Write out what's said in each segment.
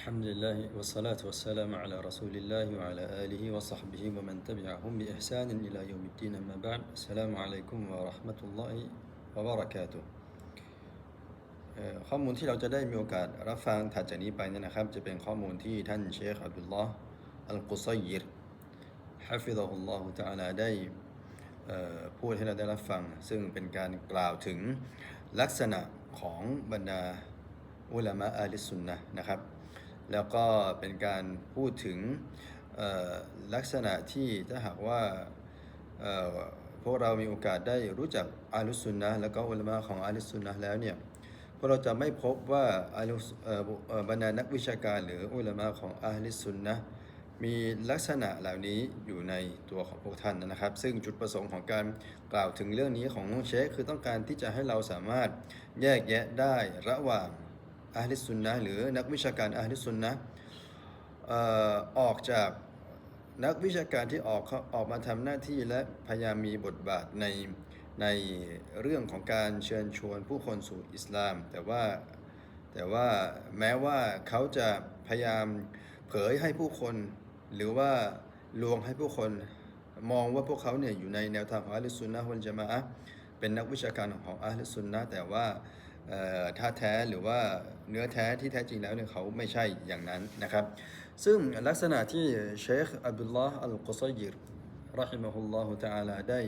الحمد لله والصلاة والسلام على رسول الله وعلى آله وصحبه ومن تبعهم بإحسان إلى يوم الدين أما بعد السلام عليكم ورحمة الله وبركاته เอ่อข้อมูลที่เราจะได้มีโอกาสรับฟังถัดจากนี้ไปเนยนะครับ จะเป็นข้อมูลที่ท่านเชคอับดุลลอฮ์อัลกุซัยยิรฮะฟิซะฮุลลอฮุตะอาลาได้เอ่อพูดให้เราได้รับฟัง ซึ่งเป็นการกล่าวถึงลักษณะของบรรดาอุลามะอาลิสซุนนะห์นะครับ แล้วก็เป็นการพูดถึงลักษณะที่ถ้าหากว่าพวกเรามีโอกาสได้รู้จักอาลุสุนนะแล้วก็อุลมะของอาลิสซุนนะแล้วเนี่ยพวกเราจะไม่พบว่าอาลุบรรดานักวิชาการหรืออุลมะของอาลิสซุนนะมีลักษณะเหล่านี้อยู่ในตัวของพวกท่านนะครับ ซึ่งจุดประสงค์ของการกล่าวถึงเรื่องนี้ของเชคคือต้องการที่จะให้เราสามารถแยกแยะได้ระหว่าง อาลิสุนนะหรือนักวิชาการอาลิสุนนะออกจากนักวิชาการที่ออกเขาออกมาทำหน้าที่และพยายามมีบทบาทในในเรื่องของการเชิญชวนผู้คนสู่อิสลาม แต่ว่าแต่ว่าแม้ว่าเขาจะพยายามเผยให้ผู้คน หรือว่าลวงให้ผู้คนมองว่าพวกเขาเนี่ยอยู่ในแนวทางของอัลลซุนนะฮ์วัลจามะเป็นนักวิชาการของอัลลซุนนะแต่ว่า ท่าแท้หรือว่าเนื้อแท้ที่แท้จริงแล้วเนี่ยเขาไม่ใช่อย่างนั้นนะครับ ซึ่งลักษณะที่เชคอับดุลลอฮ์อัลกุซัยยิรรอฮิมะฮุลลอฮุตะอาลาได้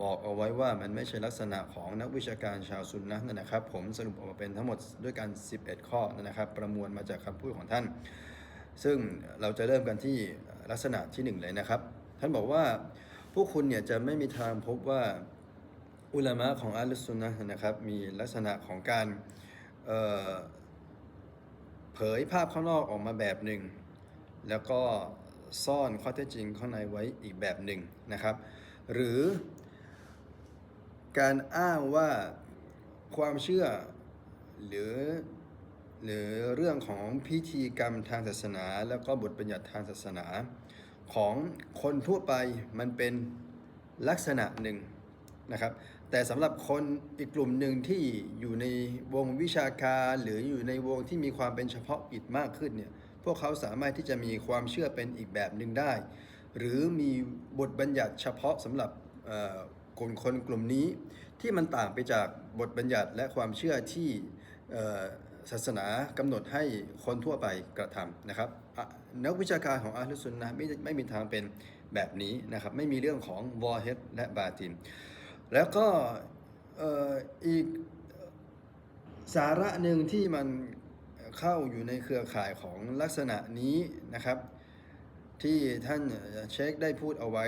บอกเอาไว้ว่ามันไม่ใช่ลักษณะของนักวิชาการชาวซุนนะนะครับ ผมสรุปออกมาเป็นทั้งหมดด้วยกัน 11 ข้อนะครับ ประมวลมาจากคำพูดของท่าน ซึ่งเราจะเริ่มกันที่ลักษณะที่หนึ่งเลยนะครับ ท่านบอกว่าพวกคุณเนี่ยจะไม่มีทางพบว่า อุลามะของอัลลอฮ์ซุนนะนะครับมีลักษณะของการเอ่อเผยภาพข้างนอกออกมาแบบหนึ่ง แล้วก็ซ่อนข้อเท็จจริงข้างในไว้อีกแบบหนึ่งนะครับ หรือการอ้างว่าความเชื่อหรือหรือเรื่องของพิธีกรรมทางศาสนา แล้วก็บทบัญญัติทางศาสนา ของคนทั่วไปมันเป็นลักษณะหนึ่งนะครับ แต่สำหรับคนอีกกลุ่มหนึ่งที่อยู่ในวงวิชาการหรืออยู่ในวงที่มีความเป็นเฉพาะกิจมากขึ้นเนี่ยพวกเขาสามารถที่จะมีความเชื่อเป็นอีกแบบหนึ่งได้ หรือมีบทบัญญัติเฉพาะสำหรับเอ่อคนคนกลุ่มนี้ ที่มันต่างไปจากบทบัญญัติและความเชื่อที่ศาสนากำหนดให้คนทั่วไปกระทำนะครับนักวิชาการของอาลุซุนนะห์ไม่ไม่มีทางเป็นแบบนี้นะครับ ไม่มีเรื่องของวอเฮดและบาติน แล้วก็อีกสาระหนึ่งที่มันเข้าอยู่ในเครือข่ายของลักษณะนี้นะครับ ที่ท่านเชคได้พูดเอาไว้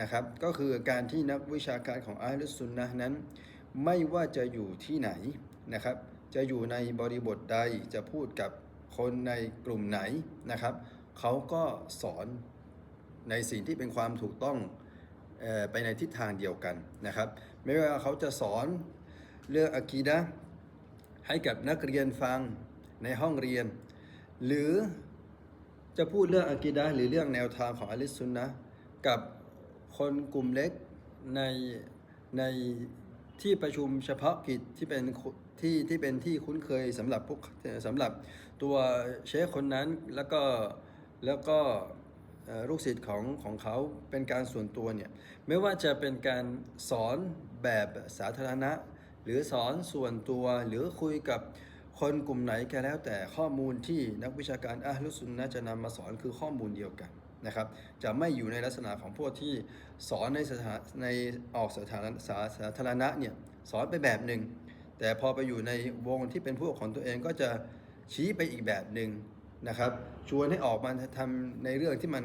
นะครับ ก็คือการที่นักวิชาการของอาลุสุนนะนั้น ไม่ว่าจะอยู่ที่ไหนนะครับ จะอยู่ในบริบทใดจะพูดกับคนในกลุ่มไหนนะครับ เขาก็สอนในสิ่งที่เป็นความถูกต้อง ไปในทิศทางเดียวกันนะครับ ไม่ว่าเขาจะสอนเรื่องอะกีดะให้กับนักเรียนฟังในห้องเรียน หรือจะพูดเรื่องอากีดะหรือเรื่องแนวทางของอะลิสซุนนะกับคนกลุ่มเล็กในในที่ประชุมเฉพาะกิจที่เป็นที่ที่เป็นที่คุ้นเคยสำหรับพวกสำหรับตัวเชคคนนั้นแล้วก็แล้วก็ ลูกศิษย์ของของเขาเป็นการส่วนตัวเนี่ยไม่ว่าจะเป็นการสอนแบบสาธารณะ หรือสอนส่วนตัวหรือคุยกับคนกลุ่มไหนก็แล้วแต่ข้อมูลที่นักวิชาการอะห์ลุสุนนะจะนำมาสอนคือข้อมูลเดียวกันนะครับจะไม่อยู่ในลักษณะของพวกที่สอนในสถานในออกสถานสาสาธารณะเนี่ยสอนไปแบบหนึ่งแต่พอไปอยู่ในวงที่เป็นพวกของตัวเองก็จะชี้ไปอีกแบบหนึ่ง นะครับชวนให้ออกมาทำในเรื่องที่มัน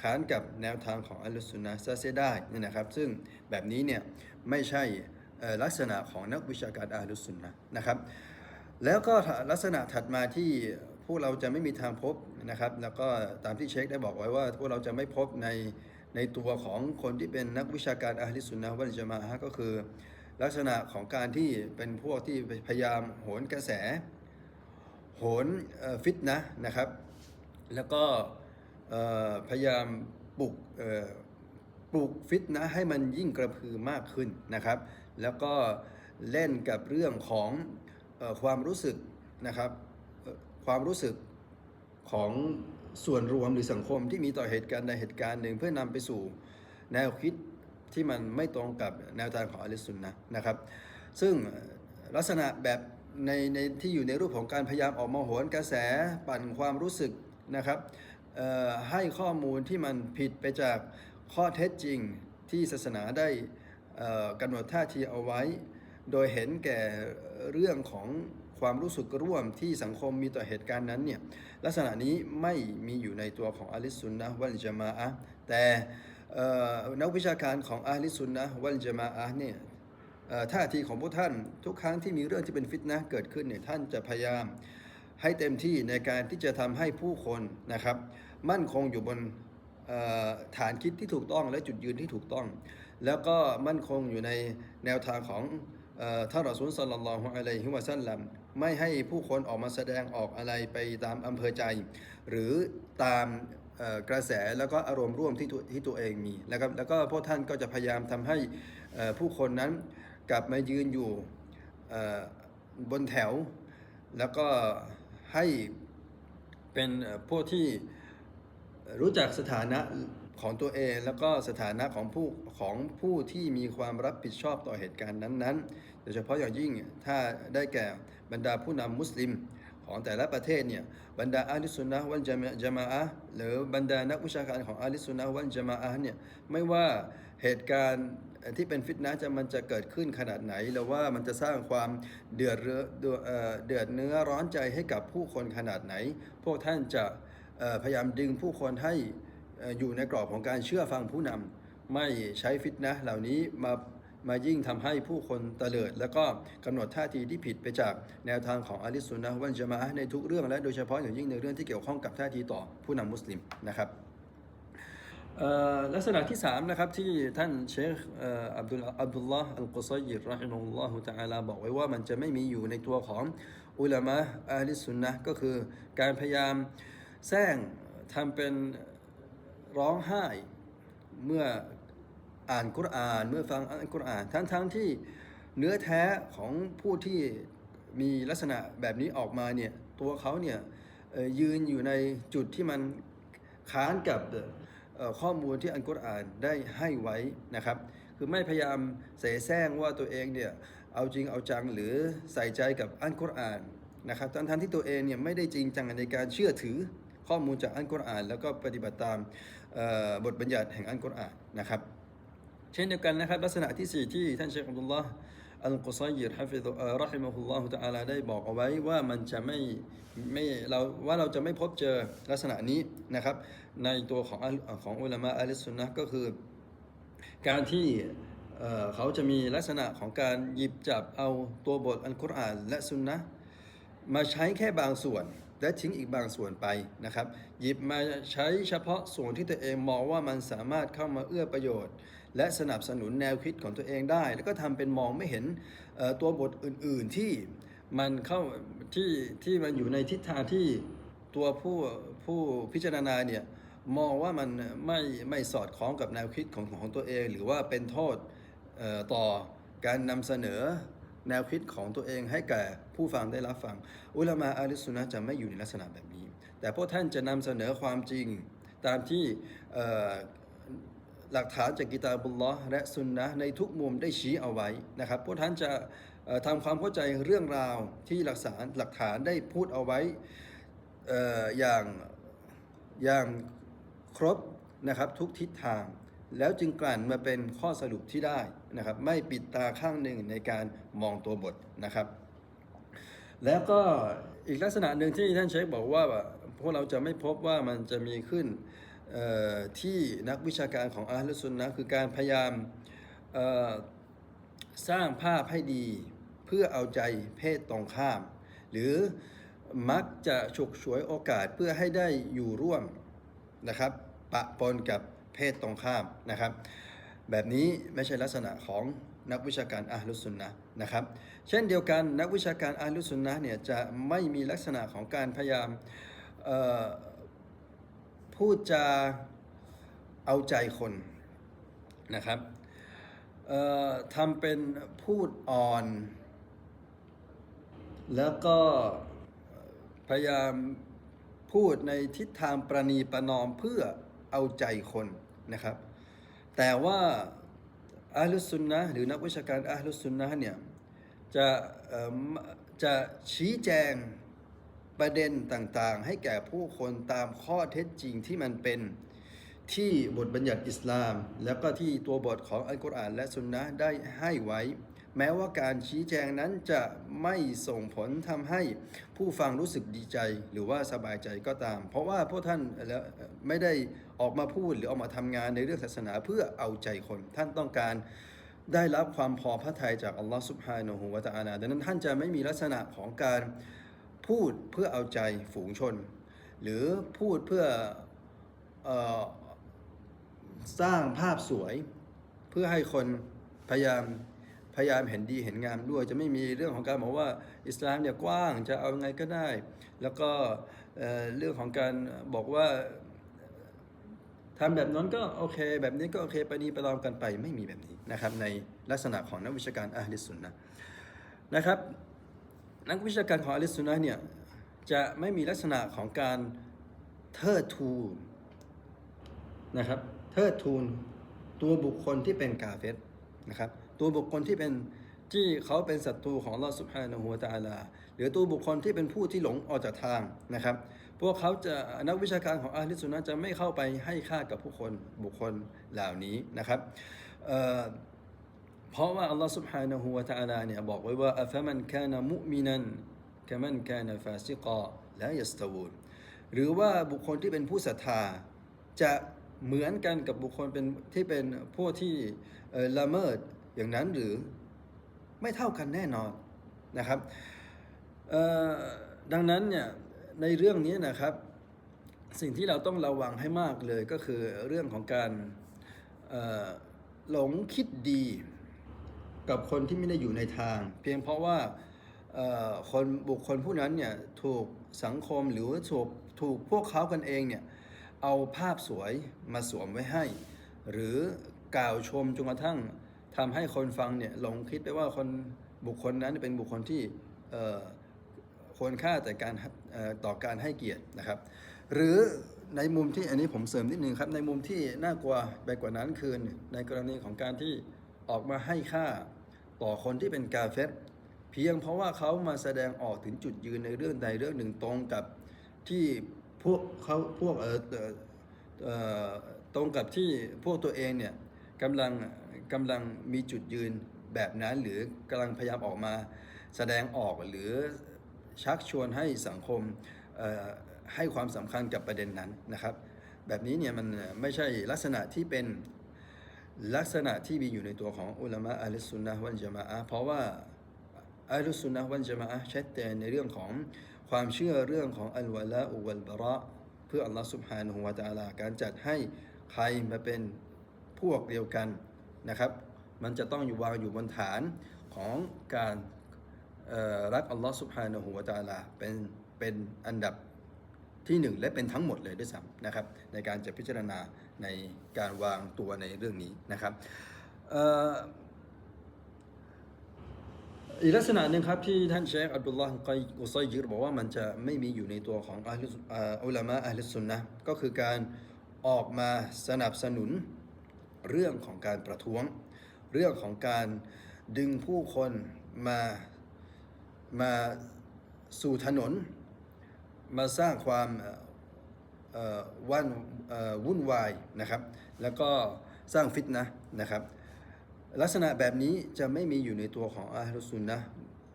ค้านกับแนวทางของอัลลอฮฺสุนนะซะเสียได้นี่นะครับ ซึ่งแบบนี้เนี่ยไม่ใช่ลักษณะของนักวิชาการอัลลอฮฺสุนนะนะครับ แล้วก็ลักษณะถัดมาที่พวกเราจะไม่มีทางพบนะครับ แล้วก็ตามที่เชคได้บอกไว้ว่าพวกเราจะไม่พบในในตัวของคนที่เป็นนักวิชาการอาลิสุนนะวัลจามะอะฮ์ก็คือ ลักษณะของการที่เป็นพวกที่พยายามโหนกระแส โหนฟิตนะนะครับ แล้วก็พยายามปลุกปลุกฟิตนะให้มันยิ่งกระพือมากขึ้นนะครับ แล้วก็เล่นกับเรื่องของอความรู้สึกนะครับความรู้สึกของส่วนรวมหรือสังคมที่มีต่อเหตุการณ์ใดเหตุการณ์หนึ่งเพื่อนำไปสู่แนวคิดที่มันไม่ตรงกับแนวทางของอลิสุนนะนะครับ ซึ่งลักษณะแบบ ในในที่อยู่ในรูปของการพยายามออกมาโหนกระแสปั่นความรู้สึกนะครับให้ข้อมูลที่มันผิดไปจากข้อเท็จจริงที่ศาสนาได้กำหนดท่าทีเอาไว้ โดยเห็นแก่เรื่องของความรู้สึกร่วมที่สังคมมีต่อเหตุการณ์นั้นเนี่ยลักษณะนี้ไม่มีอยู่ในตัวของอาลิสุนนะวัลจามะอะแต่นักวิชาการของอาลิสุนนะวัลจามะอะเนี่ย ท่าทีของพวกท่านทุกครั้งที่มีเรื่องที่เป็นฟิตนะเกิดขึ้นเนี่ยท่านจะพยายามให้เต็มที่ในการที่จะทำให้ผู้คนนะครับ มั่นคงอยู่บนฐานคิดที่ถูกต้องและจุดยืนที่ถูกต้อง แล้วก็มั่นคงอยู่ในแนวทางของท่านรอซูลสัลลัลลอฮุอะลัยฮิวะซัลลัมไม่ให้ผู้คนออกมาแสดงออกอะไรไปตามอำเภอใจ หรือตามกระแสแล้วก็อารมณ์ร่วมที่ตัวที่ตัวเองมีนะครับแล้วก็พวกท่านก็จะพยายามทำให้ผู้คนนั้น กลับมายืนอยู่บนแถว แล้วก็ให้เป็นพวกที่รู้จักสถานะของตัวเอง แล้วก็สถานะของผู้ของผู้ที่มีความรับผิดชอบต่อเหตุการณ์นั้นๆ โดยเฉพาะอย่างยิ่งถ้าได้แก่บรรดาผู้นำมุสลิม ของแต่ละประเทศเนี่ยบรรดาอาลิสุนนะวัลจามะจามะอะหรือบรรดานักวิชาการของอาลิสุนนะวัลจามะอะเนี่ยไม่ว่าเหตุการณ์ที่เป็นฟิตนะจะมันจะเกิดขึ้นขนาดไหนหรือว่ามันจะสร้างความเดือดเรือเดือดเนื้อร้อนใจให้กับผู้คนขนาดไหน พวกท่านจะพยายามดึงผู้คนให้อยู่ในกรอบของการเชื่อฟังผู้นำไม่ใช้ฟิตนะเหล่านี้มา มายิ่งทำให้ผู้คนตะเลิด แล้วก็กำหนดท่าทีที่ผิดไปจากแนวทางของอาลิสุนนะวัลจามะในทุกเรื่องและโดยเฉพาะอย่างยิ่งในเรื่องที่เกี่ยวข้องกับท่าทีต่อผู้นำมุสลิมนะครับลักษณะที่3นะครับที่ท่านเชคอับดุลอับดุลลอฮ์อัลกุซัยยิรรอฮิมุลลอฮุตะอาลาบอกไว้ว่ามันจะไม่มีอยู่ในตัวของอุลามะอาลิสุนนะก็คือการพยายามแซงทำเป็นร้องไห้เมื่อ อ่านกุรอาน เมื่อฟังอัลกุรอานทั้งทั้งๆที่เนื้อแท้ของผู้ที่มีลักษณะแบบนี้ออกมาเนี่ยตัวเขาเนี่ยยืนอยู่ในจุดที่มันค้านกับข้อมูลที่อันกุรอานได้ให้ไว้นะครับ คือไม่พยายามเสแสร้งว่าตัวเองเนี่ยเอาจริงเอาจังหรือใส่ใจกับอันกุรอานนะครับทั้งทที่ตัวเองเนี่ยไม่ได้จริงจังในการเชื่อถือข้อมูลจากอันกุรอาน แล้วก็ปฏิบัติตามบทบัญญัติแห่งอันกุรอานนะครับ เช่นเดียวกันนะครับลักษณะที่ 4 ที่ท่านเชคอับดุลลอฮ์อัลกุซัยยิรฮะฟิซรอฮิมะฮุลลอฮุตะอาลาได้บอกเอาไว้ว่ามันจะไม่ไม่เราว่าเราจะไม่พบเจอลักษณะนี้นะครับ ในตัวของอของอุลามะอัลสุนนะก็คือ การที่เขาจะมีลักษณะของการหยิบจับเอาตัวบทอัลกุรอานและสุนนะมาใช้แค่บางส่วนและทิ้งอีกบางส่วนไปนะครับ หยิบมาใช้เฉพาะส่วนที่ตัวเองมองว่ามันสามารถเข้ามาเอื้อประโยชน์ และสนับสนุนแนวคิดของตัวเองได้ แล้วก็ทำเป็นมองไม่เห็นตัวบทอื่น ๆที่มันเข้าที่ที่มันอยู่ในทิศทางที่ตัวผู้ผู้พิจารณาเนี่ยมองว่ามันไม่ไม่สอดคล้องกับแนวคิดของของตัวเอง หรือว่าเป็นโทษต่อการนำเสนอแนวคิดของตัวเองให้แก่ผู้ฟังได้รับฟัง อุลามาอาลิสุนะจะไม่อยู่ในลักษณะแบบนี้ แต่พวกท่านจะนำเสนอความจริงตามที่ หลักฐานจากกิตาบุลลอฮ์และซุนนะในทุกมุมได้ชี้เอาไว้นะครับพวกท่านจะเอ่อทำความเข้าใจเรื่องราวที่หลักฐานหลักฐานได้พูดเอาไว้ออย่างอย่างครบนะครับทุกทิศทาง แล้วจึงกลั่นมาเป็นข้อสรุปที่ได้นะครับ ไม่ปิดตาข้างหนึ่งในการมองตัวบทนะครับ แล้วก็อีกลักษณะหนึ่งที่ท่านเชคบอกว่าพวกเราจะไม่พบว่ามันจะมีขึ้น ที่นักวิชาการของอาลุซุนนะคือการพยายามสร้างภาพให้ดีเพื่อเอาใจเพศตรงข้าม หรือมักจะฉกฉวยโอกาสเพื่อให้ได้อยู่ร่วมนะครับ ปะปนกับเพศตรงข้ามนะครับ แบบนี้ไม่ใช่ลักษณะของนักวิชาการอาลุสุนนะนะครับ เช่นเดียวกันนักวิชาการอาลุสุนนะเนี่ยจะไม่มีลักษณะของการพยายาม พูดจาเอาใจคนนะครับทำเป็นพูดอ่อน แล้วก็พยายามพูดในทิศทางประนีประนอมเพื่อเอาใจคนนะครับ แต่ว่าอาลุสุนนะหรือนักวิชาการอาลุสุนนะเนี่ยจะจะชี้แจง ประเด็นต่างๆ ให้แก่ผู้คนตามข้อเท็จจริงที่มันเป็นที่บทบัญญัติอิสลาม แล้วก็ที่ตัวบทของอัลกุรอานและสุนนะได้ให้ไว้ แม้ว่าการชี้แจงนั้นจะไม่ส่งผลทำให้ผู้ฟังรู้สึกดีใจ หรือว่าสบายใจก็ตาม เพราะว่าพวกท่านแล้วไม่ได้ออกมาพูดหรือออกมาทำงานในเรื่องศาสนาเพื่อเอาใจคน ท่านต้องการได้รับความพอพระทัยจากอัลลอฮ์สุบฮานะฮูวะตะอาลาดังนั้นท่านจะไม่มีลักษณะของการ พูดเพื่อเอาใจฝูงชน หรือพูดเพื่อออสร้างภาพสวย เพื่อให้คนพยายามพยายามเห็นดีเห็นงามด้วย จะไม่มีเรื่องของการบอกว่าอิสลามเนี่ยกว้างจะเอาไงก็ได้ แล้วก็เอ่อเรื่องของการบอกว่าทำแบบนั้นก็โอเค แบบนี้ก็โอเคไปนี้ไปลองกันไปไม่มีแบบนี้นะครับในลักษณะของนักวิชาการอาลิสุนนะนะครับ นักวิชาการของอาลิสุนนะเนี่ยจะไม่มีลักษณะของการเทิดทูนนะครับเทิดทูนตัวบุคคลที่เป็นกาเฟรนะครับตัวบุคคลที่เป็นที่เขาเป็นศัตรูของลอสุภานะหัวตาลา หรือตัวบุคคลที่เป็นผู้ที่หลงออกจากทางนะครับ พวกเขาจะนักวิชาการของอาลิสุนนะจะไม่เข้าไปให้ค่ากับผู้คนบุคคลเหล่านี้นะครับ เอ่อเพราะว่าอัลลอฮฺ سبحانه และ تعالى เนี่ยบอกไว้ว่าอัฟมันคานะมุมินันกะมันคานะฟาซิกอและยัสตาวูนหรือว่าบุคคลที่เป็นผู้ศรัทธา จะเหมือนกันกับบุคคลเป็นที่เป็นพวกที่เอ่อละเมิดอย่างนั้นหรือไม่เท่ากันแน่นอนนะครับเอ่อดังนั้นเนี่ยในเรื่องนี้นะครับ สิ่งที่เราต้องระวังให้มากเลยก็คือเรื่องของการเอ่อหลงคิดดี กับคนที่ไม่ได้อยู่ในทาง เพียงเพราะว่าคนบุคคลผู้นั้นเนี่ยถูกสังคมหรือถูกถูกพวกเขากันเองเนี่ยเอาภาพสวยมาสวมไว้ให้ หรือกล่าวชมจนกระทั่งทำให้คนฟังเนี่ยหลงคิดไปว่าคนบุคคลนั้นเป็นบุคคลที่ควรค่าแต่การต่อการให้เกียรตินะครับ หรือในมุมที่อันนี้ผมเสริมนิดนึงครับในมุมที่น่ากลัวไปกว่านั้นคือในกรณีของการที่ออกมาให้ค่า ต่อคนที่เป็นกาเฟตเพียงเพราะว่าเขามาแสดงออกถึงจุดยืนในเรื่องใดเรื่องหนึ่งตรงกับที่พวกเขาพวกเออเออตรงกับที่พวกตัวเองเนี่ยกำลังกำลังมีจุดยืนแบบนั้นหรือกำลังพยายามออกมาแสดงออกหรือชักชวนให้สังคมให้ความสำคัญกับประเด็นนั้นนะครับ แบบนี้เนี่ยมันไม่ใช่ลักษณะที่เป็น ลักษณะที่มีอยู่ในตัวของอุลามะอัลสุนนะวันจามะอะเพราะว่าอัลสุนนะวันจามะอะชัดเจนในเรื่องของความเชื่อเรื่องของอัลวะละอุวัลบะระเพื่ออัลลอฮ์สุบฮานุฮวาตาลาการจัดให้ใครมาเป็นพวกเดียวกันนะครับ มันจะต้องอยู่วางอยู่บนฐานของการรักอัลลอฮ์สุบฮานะฮูวาตาลาเป็นเป็นอันดับที่หนึ่งและเป็นทั้งหมดเลยด้วยซ้ำนะครับในการจะพิจารณา ในการวางตัวในเรื่องนี้นะครับอีกลักษณะหนึ่งครับที่ท่านเชคอับดุลลอฮ์กอยกุซยยิรบอกว่ามันจะไม่มีอยู่ในตัวของอัลลอ่าอุลามะอัลลุสุนนะก็คือการออกมาสนับสนุนเรื่องของการประท้วง เรื่องของการดึงผู้คนมามาสู่ถนน มาสร้างความ ว่านวุ่นวายนะครับ แล้วก็สร้างฟิตนะนะครับ ลักษณะแบบนี้จะไม่มีอยู่ในตัวของอาฮุสุนนะ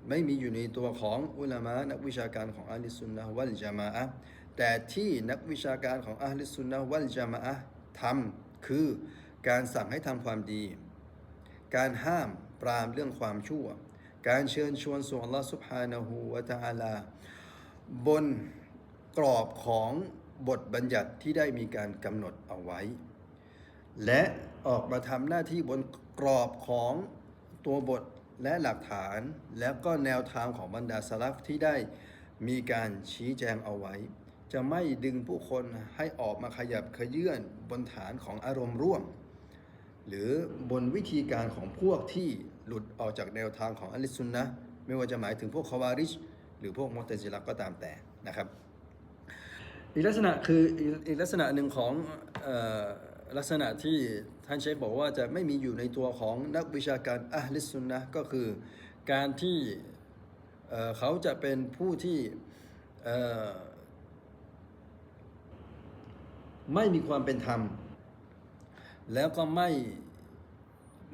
ไม่มีอยู่ในตัวของอุลามะนักวิชาการของอาลิสุนนะวัลจามะะแต่ที่นักวิชาการของอาลิสุนนะวัลจามะะทำคือการสั่งให้ทำความดี การห้ามปรามเรื่องความชั่ว การเชิญชวนสู่อัลลอฮฺสุบฮานาฮูวะตะอาลาบนกรอบของ บทบัญญัติที่ได้มีการกำหนดเอาไว้ และออกมาทำหน้าที่บนกรอบของตัวบทและหลักฐาน แล้วก็แนวทางของบรรดาสลัฟที่ได้มีการชี้แจงเอาไว้ จะไม่ดึงผู้คนให้ออกมาขยับขยื่นบนฐานของอารมณ์ร่วม หรือบนวิธีการของพวกที่หลุดออกจากแนวทางของอัลลิสซุนนะไม่ว่าจะหมายถึงพวกคาวาริช หรือพวกมุตะซิละก็ตามแต่นะครับ อีกลักษณะคืออีกลักษณะหนึ่งของออลักษณะที่ท่านเชคบอกว่าจะไม่มีอยู่ในตัวของนักวิชาการอะลิสุนนะก็คือการที่เอ่อเขาจะเป็นผู้ที่ไม่มีความเป็นธรรม แล้วก็ไม่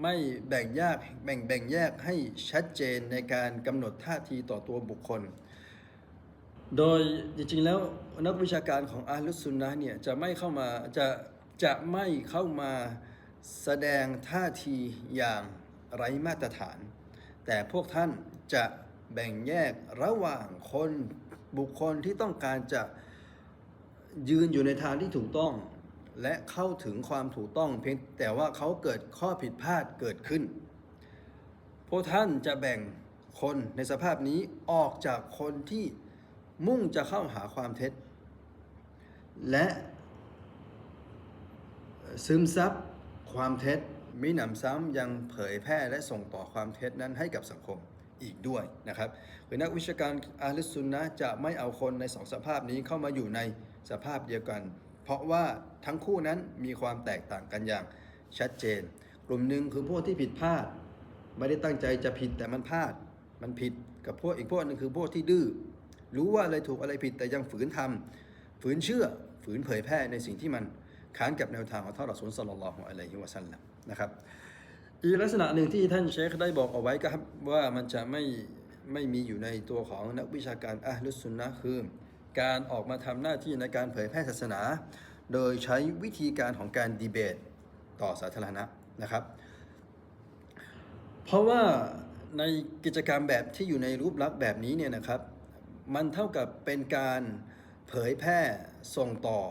ไม่แบ่งแยกแบ่งแบ่งแยกให้ชัดเจนในการกำหนดท่าทีต่อตัวบุคคล โดยจริงๆแล้วนักวิชาการของอาลุสซุนนะเนี่ยจะไม่เข้ามาจะจะไม่เข้ามาแสดงท่าทีอย่างไร้มาตรฐาน แต่พวกท่านจะแบ่งแยกระหว่างคนบุคคลที่ต้องการจะยืนอยู่ในทางที่ถูกต้อง และเข้าถึงความถูกต้องเพียงแต่ว่าเขาเกิดข้อผิดพลาดเกิดขึ้น พวกท่านจะแบ่งคนในสภาพนี้ออกจากคนที่ มุ่งจะเข้าหาความเท็จ และซึมซับความเท็จมีหนำซ้ำยังเผยแพร่และส่งต่อความเท็จนั้นให้กับสังคมอีกด้วยนะครับคือนักวิชาการอาลิสซุนนะจะไม่เอาคนในสองสภาพนี้เข้ามาอยู่ในสภาพเดียวกัน เพราะว่าทั้งคู่นั้นมีความแตกต่างกันอย่างชัดเจน กลุ่มหนึ่งคือพวกที่ผิดพลาด ไม่ได้ตั้งใจจะผิดแต่มันพลาด มันผิดกับพวกอีกพวกหนึ่งคือพวกที่ดื้อ รู้ว่าอะไรถูกอะไรผิดแต่ยังฝืนทำฝืนเชื่อฝืนเผยแพร่ในสิ่งที่มันค้านกับแนวทางของท่านรอซูลสัลลัลลอฮุอะลัยฮิวะสัลลัมนะครับอีกลักษณะหนึ่งที่ท่านเชคได้บอกเอาไว้ก็ครับว่ามันจะไม่ไม่มีอยู่ในตัวของนักวิชาการอะลุสุนนะคือ การออกมาทำหน้าที่ในการเผยแพร่ศาสนา โดยใช้วิธีการของการดีเบตต่อสาธารณะนะครับ เพราะว่าในกิจกรรมแบบที่อยู่ในรูปลักษณ์แบบนี้เนี่ยนะครับ มันเท่ากับเป็นการเผยแพร่ส่งต่อ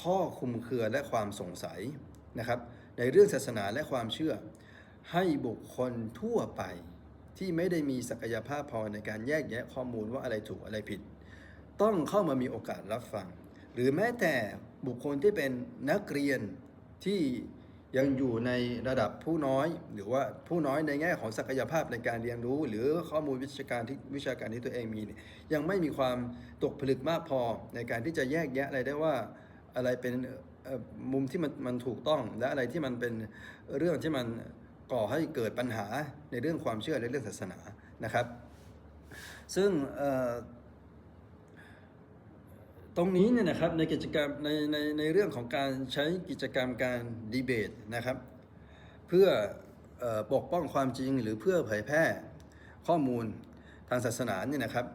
ข้อคุมเครือและความสงสัยนะครับ ในเรื่องศาสนาและความเชื่อ ให้บุคคลทั่วไปที่ไม่ได้มีศักยภาพพอในการแยกแยะข้อมูลว่าอะไรถูกอะไรผิด ต้องเข้ามามีโอกาสรับฟัง หรือแม้แต่บุคคลที่เป็นนักเรียนที่ ยังอยู่ในระดับผู้น้อย หรือว่าผู้น้อยในแง่ของศักยภาพในการเรียนรู้ หรือข้อมูลวิชาการที่วิชาการที่ตัวเองมีเนี่ยยังไม่มีความตกผลึกมากพอในการที่จะแยกแยะอะไรได้ว่าอะไรเป็นมุมที่มันมันถูกต้อง และอะไรที่มันเป็นเรื่องที่มันก่อให้เกิดปัญหาในเรื่องความเชื่อในเรื่องศาสนานะครับ ซึ่ง ตรงนี้เนี่ยนะครับในกิจกรรมในในในเรื่องของการใช้กิจกรรมการดีเบตนะครับ เพื่ออปกป้องความจริงหรือเพื่อเผยแพร่ข้อมูลทางศาสนาเนี่ยนะครับ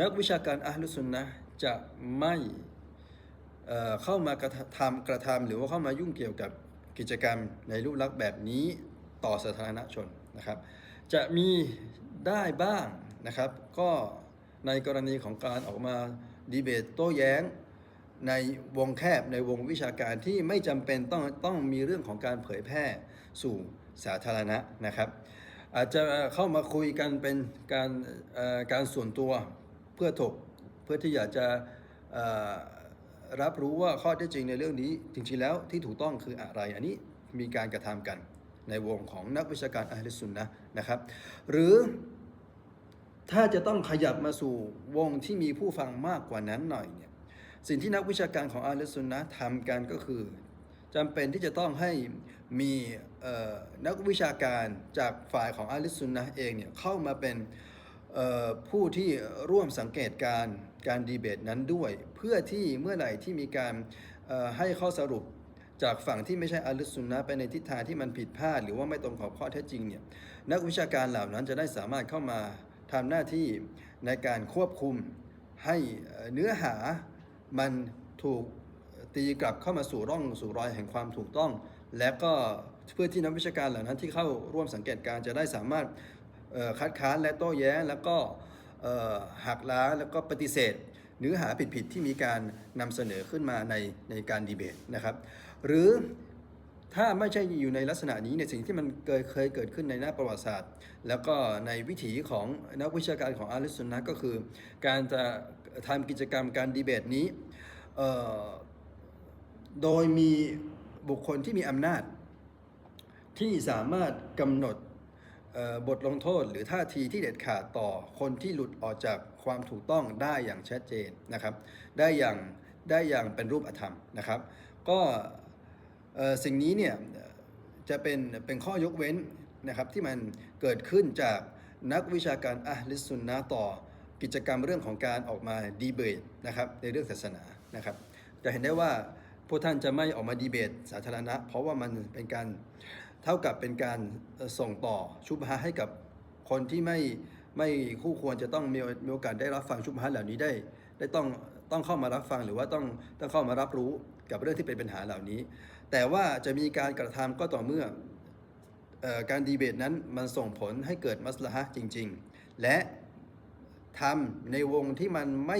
นักวิชาการอัลลุสุนนะจะไม่เเข้ามากระทำกระทำหรือว่าเข้ามายุ่งเกี่ยวกับกิจกรรมในรูปลักษณ์แบบนี้ต่อสาธารณชนนะครับ จะมีได้บ้างนะครับ ก็ในกรณีของการออกมา ดีเบตโต้แย้ง ในวงแคบในวงวิชาการที่ไม่จำเป็นต้องต้องมีเรื่องของการเผยแพร่สู่สาธารณะนะครับ อาจจะเข้ามาคุยกันเป็นการการส่วนตัวเพื่อถกเพื่อที่อยากจะรับรู้ว่าข้อเท็จจริงในเรื่องนี้จริงๆแล้วที่ถูกต้องคืออะไร อันนี้มีการกระทำกันในวงของนักวิชาการอะห์ลิสุนนะนะครับ หรือ ถ้าจะต้องขยับมาสู่วงที่มีผู้ฟังมากกว่านั้นหน่อยเนี่ยสิ่งที่นักวิชาการของอาลีซุนนะทำกันก็คือจำเป็นที่จะต้องให้มีนักวิชาการจากฝ่ายของอาลีซุนนะเองเนี่ยเข้ามาเป็นผู้ที่ร่วมสังเกตการการดีเบตนั้นด้วย เพื่อที่เมื่อไหร่ที่มีการให้ข้อสรุปจากฝั่งที่ไม่ใช่อาลุสซุนนะไปในทิศทางที่มันผิดพลาด หรือว่าไม่ตรงกับข้อเท็จจริงเนี่ยนักวิชาการเหล่านั้นจะได้สามารถเข้ามา ทำหน้าที่ในการควบคุมให้เนื้อหามันถูกตีกลับเข้ามาสู่ร่องสู่รอยแห่งความถูกต้อง และก็เพื่อที่นักวิชาการเหล่านั้นที่เข้าร่วมสังเกตการจะได้สามารถคัดค้านและโต้แย้ง แล้วก็หักล้างแล้วก็ปฏิเสธเนื้อหาผิดๆที่มีการนำเสนอขึ้นมาในในการดีเบตนะครับ หรือ ถ้าไม่ใช่อยู่ในลักษณะนี้ในยสิ่งที่มันเคยเคยเกิดขึ้นในหน้าประวัติศาสตร์ แล้วก็ในวิถีของนักวิชาการของอาลิสุนนะก็คือ การจะทำกิจกรรมการดีเบตนี้โดยมีบุคคลที่มีอำนาจ ที่สามารถกำหนดบทลงโทษหรือท่าทีที่เด็ดขาดต่อคนที่หลุดออกจากความถูกต้องได้อย่างชัดเจนนะครับ ได้อย่างได้อย่างเป็นรูปธรรมนะครับ ก็ สิ่งนี้เนี่ยจะเป็นเป็นข้อยกเว้นนะครับที่มันเกิดขึ้นจากนักวิชาการอะลิสุนนะต่อกิจกรรมเรื่องของการออกมาดีเบตนะครับในเรื่องศาสนานะครับจะเห็นได้ว่าพวกท่านจะไม่ออกมาดีเบตสาธารณะ เพราะว่ามันเป็นการเท่ากับเป็นการส่งต่อชุบฮะให้กับคนที่ไม่ไม่คู่ควรจะต้องมีมีโอกาสได้รับฟังชุบฮะเหล่านี้ได้ ได้ต้อง ต้องเข้ามารับฟังหรือว่าต้องต้องเข้ามารับรู้กับเรื่องที่เป็นปัญหาเหล่านี้ แต่ว่าจะมีการกระทำก็ต่อเมื่ออการดีเบตนั้นมันส่งผลให้เกิดมัสลาฮะจริง ๆ และทำในวงที่มันไม่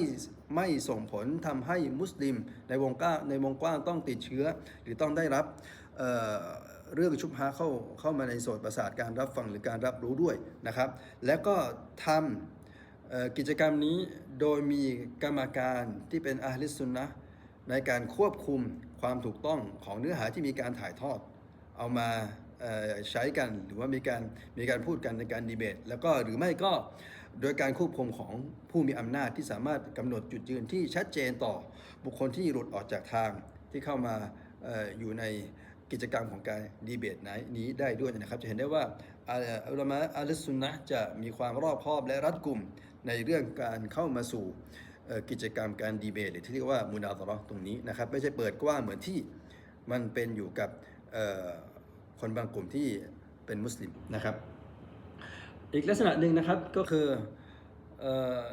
ไม่ส่งผลทำให้มุสลิม ในวงกว้างในวงกว้างต้องติดเชื้อ หรือต้องได้รับเเรื่องชุบฮะห์เข้าเข้ามาในโสตประสาทการรับฟังหรือการรับรู้ด้วยนะครับ และก็ทำเอ่อ กิจกรรมนี้โดยมีกรรมการที่เป็นอาลิสุนนะในการควบคุมความถูกต้องของเนื้อหาที่มีการถ่ายทอด เอามาใช้กันหรือว่ามีการมีการพูดกันในการดีเบต แล้วก็หรือไม่ก็โดยการควบคุมของผู้มีอำนาจที่สามารถกำหนดจุดยืนที่ชัดเจนต่อบุคคลที่หลุดออกจากทางที่เข้ามาอออยู่ใน กิจกรรมของการดีเบตไหนนี้ได้ด้วยนะครับจะเห็นได้ว่าอาัลามะอาลิสุนนะจะมีความรอบคอบและรัดกุมในเรื่องการเข้ามาสู่กิจกรรมการดีเบตหรือที่เรียกว่ามุนาตราะห์ตรงนี้นะครับไม่ใช่เปิดกว้างเหมือนที่มันเป็นอยู่กับคนบางกลุ่มที่เป็นมุสลิมนะครับ อีกลักษณะหนึ่งนะครับก็คือออ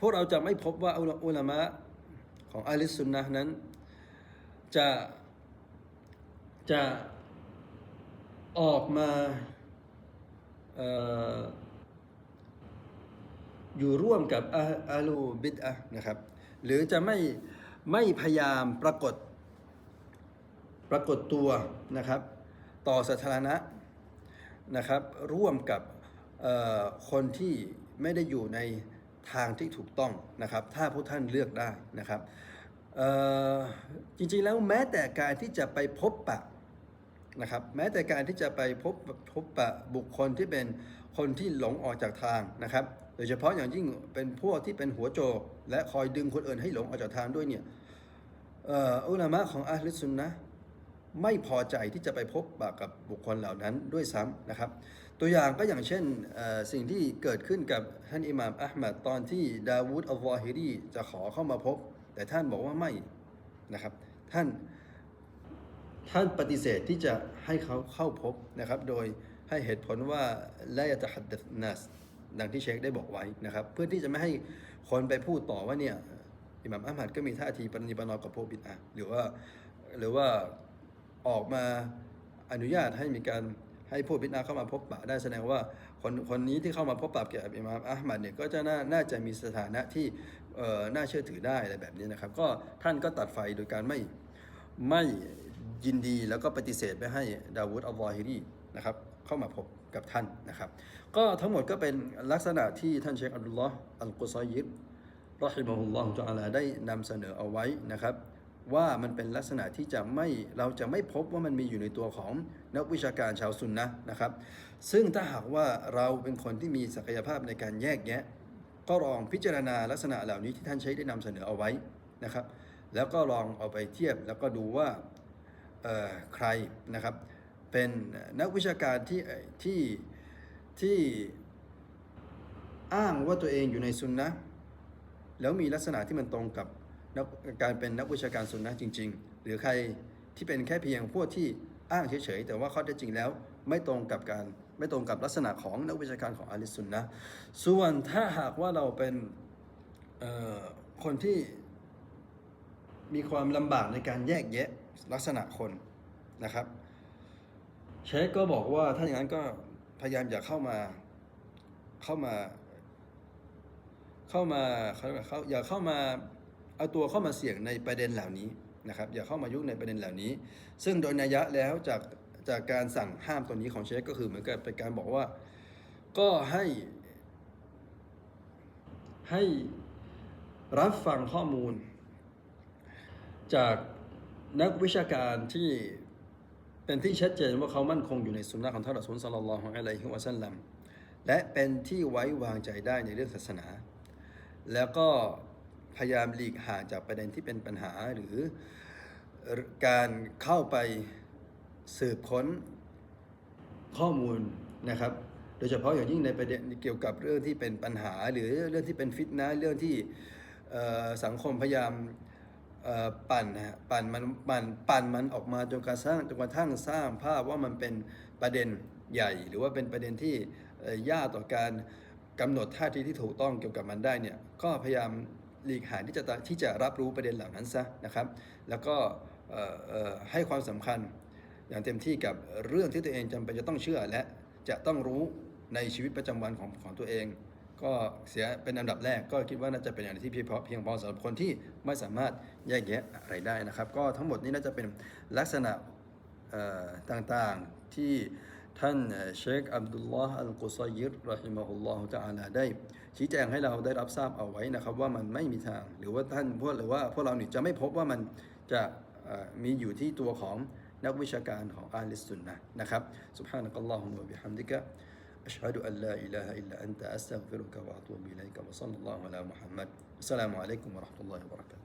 พวกเราจะไม่พบว่าอุลามะของอาลิสุนนะนั้นจะ จะออกมาอออยู่ร่วมกับอาลูบิดอะนะครับ หรือจะไม่ไม่พยายามปรากฏปรากฏตัวนะครับ ต่อสาธารณะนะครับ ร่วมกับคนที่ไม่ได้อยู่ในทางที่ถูกต้องนะครับ ถ้าผู้ท่านเลือกได้นะครับจริงๆแล้วแม้แต่การที่จะไปพบปะ นะครับแม้แต่การที่จะไปพบพบปะบุคคลที่เป็นคนที่หลงออกจากทางนะครับ โดยเฉพาะอย่างยิ่งเป็นพวกที่เป็นหัวโจก และคอยดึงคนอื่นให้หลงออกจากทางด้วยเนี่ยอุลามะของอาลิสุนนะไม่พอใจที่จะไปพบปะกับบุคคลเหล่านั้นด้วยซ้ำนะครับ ตัวอย่างก็อย่างเช่นสิ่งที่เกิดขึ้นกับท่านอิหม่ามอัลมัดตอนที่ดาวูดอัลวาฮิรีจะขอเข้ามาพบ แต่ท่านบอกว่าไม่นะครับ ท่าน ท่านปฏิเสธที่จะให้เขาเข้าพบนะครับ โดยให้เหตุผลว่าละยะตะฮัดดนัสดังที่เชคได้บอกไว้นะครับ เพื่อที่จะไม่ให้คนไปพูดต่อว่าเนี่ยอิหม่ามอัลมัดก็มีท่าทีปฏิบัตินอกับพวกบิดอะหรือว่าหรือว่าออกมาอนุญาตให้มีการให้พวกบิดอะห์เข้ามาพบปะได้แสดงว่าคนคนนี้ที่เข้ามาพบปะเกี่ยวกับอิหม่ามอัลมัดเนี่ยก็จะน่าน่าจะมีสถานะที่น่าเชื่อถือได้อะไรแบบนี้นะครับ ก็ท่านก็ตัดไฟโดยการไม่ไม่ ยินดีแล้วก็ปฏิเสธไม่ให้ดาวูดอัลวาฮิรีนะครับเข้ามาพบกับท่านนะครับ ก็ทั้งหมดก็เป็นลักษณะที่ท่านเชคอับดุลลอฮ์อัลกุซอยิบรอฮิมะฮุลลอฮ์จอาลาได้นำเสนอเอาไว้นะครับ ว่ามันเป็นลักษณะที่จะไม่เราจะไม่พบว่ามันมีอยู่ในตัวของนักวิชาการชาวซุนนะนะครับ ซึ่งถ้าหากว่าเราเป็นคนที่มีศักยภาพในการแยกแยะ ก็ลองพิจารณาลักษณะเหล่านี้ที่ท่านใช้ได้นำเสนอเอาไว้นะครับ แล้วก็ลองเอาไปเทียบแล้วก็ดูว่า ใครนะครับ เป็นนักวิชาการที่ที่ที่อ้างว่าตัวเองอยู่ในซุนนะแล้วมีลักษณะที่มันตรงกับนักการเป็นนักวิชาการซุนนะจริง ๆ หรือใครที่เป็นแค่เพียงพวกที่อ้างเฉยๆแต่ว่าข้อเท็จจริงแล้วไม่ตรงกับการไม่ตรงกับลักษณะของนักวิชาการของอาลิสซุนนะส่วนถ้าหากว่าเราเป็นคนที่มีความลำบากในการแยกแยะ ลักษณะคนนะครับ เชคก็บอกว่าถ้าอย่างนั้นก็พยายามอย่าเข้ามาเข้ามา เข้ามาเขาเรียกว่าเข้าอย่าเข้ามาเอาตัวเข้ามาเสี่ยงในประเด็นเหล่านี้นะครับ อย่าเข้ามายุ่งในประเด็นเหล่านี้ ซึ่งโดยนัยยะแล้วจากจากการสั่งห้ามตัวนี้ของเชคก็คือเหมือนกับเป็นการบอกว่า ก็ให้ให้รับฟังข้อมูล จาก นักวิชาการที่เป็นที่ชัดเจนว่าเขามั่นคงอยู่ในสุนนะของท่านรอซูลสัลลัลลอฮุอะลัยฮิวะสัลลัมและเป็นที่ไว้วางใจได้ในเรื่องศาสนา แล้วก็พยายามหลีกห่างจากประเด็นที่เป็นปัญหาหรือการเข้าไปสืบค้นข้อมูลนะครับ โดยเฉพาะอย่างยิ่งในประเด็นเกี่ยวกับเรื่องที่เป็นปัญหา หรือเรื่องที่เป็นฟิตนะเรื่องที่สังคมพยายาม ปั่นนะฮะปั่นมันปั่นปั่นมันออกมาจนกระทั่งจนกระทั่งสร้างภาพว่ามันเป็นประเด็นใหญ่ หรือว่าเป็นประเด็นที่ยากต่อการกำหนดท่าทีที่ถูกต้องเกี่ยวกับมันได้เนี่ยก็พยายามหลีกห่างที่จะที่จะรับรู้ประเด็นเหล่านั้นซะนะครับ แล้วก็ให้ความสำคัญอย่างเต็มที่กับเรื่องที่ตัวเองจำเป็นจะต้องเชื่อและจะต้องรู้ในชีวิตประจำวันของของตัวเอง ก็เสียเป็นอันดับแรกก็คิดว่าน่าจะเป็นอย่างที่เพียงพอเพียงพอสำหรับคนที่ไม่สามารถแยกแยะอะไรได้นะครับ ก็ทั้งหมดนี้น่าจะเป็นลักษณะเอ่อต่างๆที่ท่านเอ่อเชคอับดุลลอฮ์อัลกุซัยยิรรอฮิมะฮุลลอฮุตะอาลาได้ ชี้แจงให้เราได้รับทราบเอาไว้นะครับ ว่ามันไม่มีทาง หรือว่าท่านพวกหรือว่าพวกเรานี่จะไม่พบว่ามันจะเอ่อมีอยู่ที่ตัวของนักวิชาการของอาลิสซุนนะห์นะครับ سبحانك اللهم وبحمدك أشهد أن لا إله إلا أنت أستغفرك وأتوب إليك وصلى الله على محمد. السلام عليكم ورحمة الله وبركاته.